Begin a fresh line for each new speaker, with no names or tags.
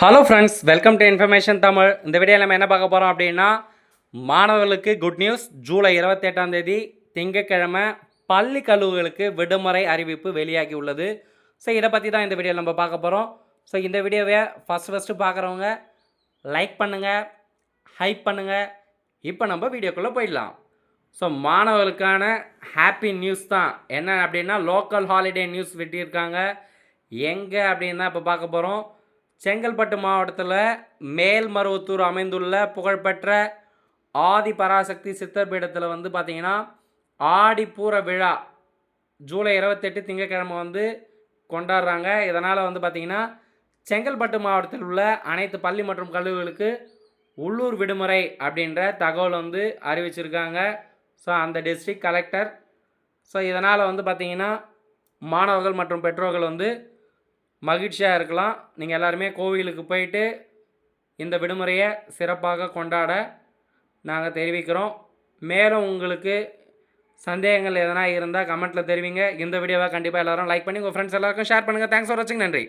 Hello friends welcome to information Tamil இந்த வீடியோவில் நம்ம என்ன பார்க்க போகிறோம் அப்படின்னா மாணவர்களுக்கு குட் நியூஸ் ஜூலை இருபத்தெட்டாம் தேதி திங்கக்கிழமை பள்ளி கல்லூரிகளுக்கு விடுமுறை அறிவிப்பு வெளியாகி உள்ளது. ஸோ இதை பற்றி தான் இந்த வீடியோவில் நம்ம பார்க்க போகிறோம் ஸோ இந்த வீடியோவை ஃபஸ்ட் ஃபஸ்ட்டு பார்க்குறவங்க லைக் பண்ணுங்கள் ஹைப் பண்ணுங்கள் இப்போ நம்ம வீடியோக்குள்ளே போயிடலாம். ஸோ மாணவர்களுக்கான ஹாப்பி நியூஸ் தான். என்ன அப்படின்னா லோக்கல் ஹாலிடே நியூஸ் விட்டிருக்காங்க எங்கே அப்படின்னு தான் இப்போ பார்க்க போகிறோம் செங்கல்பட்டு மாவட்டத்தில் மேல்மருவத்தூர் அமைந்துள்ள புகழ்பெற்ற ஆதி பராசக்தி சித்தர் பீடத்தில் வந்து பார்த்திங்கன்னா ஆடிப்பூர விழா ஜூலை இருபத்தெட்டு திங்கட்கிழமை வந்து கொண்டாடுறாங்க. இதனால் வந்து பார்த்திங்கன்னா செங்கல்பட்டு மாவட்டத்தில் உள்ள அனைத்து பள்ளி மற்றும் கல்லூரிகளுக்கு உள்ளூர் விடுமுறை அப்படின்ற தகவல் வந்து அறிவிச்சிருக்காங்க. ஸோ அந்த டிஸ்ட்ரிக்ட் கலெக்டர் ஸோ இதனால் வந்து பார்த்திங்கன்னா மாணவர்கள் மற்றும் பெற்றோர்கள் வந்து மகிழ்ச்சியாக இருக்கலாம். நீங்கள் எல்லாருமே கோவிலுக்கு போயிட்டு இந்த விடுமுறையை சிறப்பாக கொண்டாட நாங்கள் தெரிவிக்கிறோம். மேலும் உங்களுக்கு சந்தேகங்கள் எதனா இருந்தால் கமெண்ட்டில் தெரிவிங்க. இந்த வீடியோவை கண்டிப்பாக எல்லோரும் லைக் பண்ணி உங்கள் ஃப்ரெண்ட்ஸ் எல்லாருக்கும் ஷேர் பண்ணுங்கள் தேங்க்ஸ் ஃபார் வாட்சிங் நன்றி.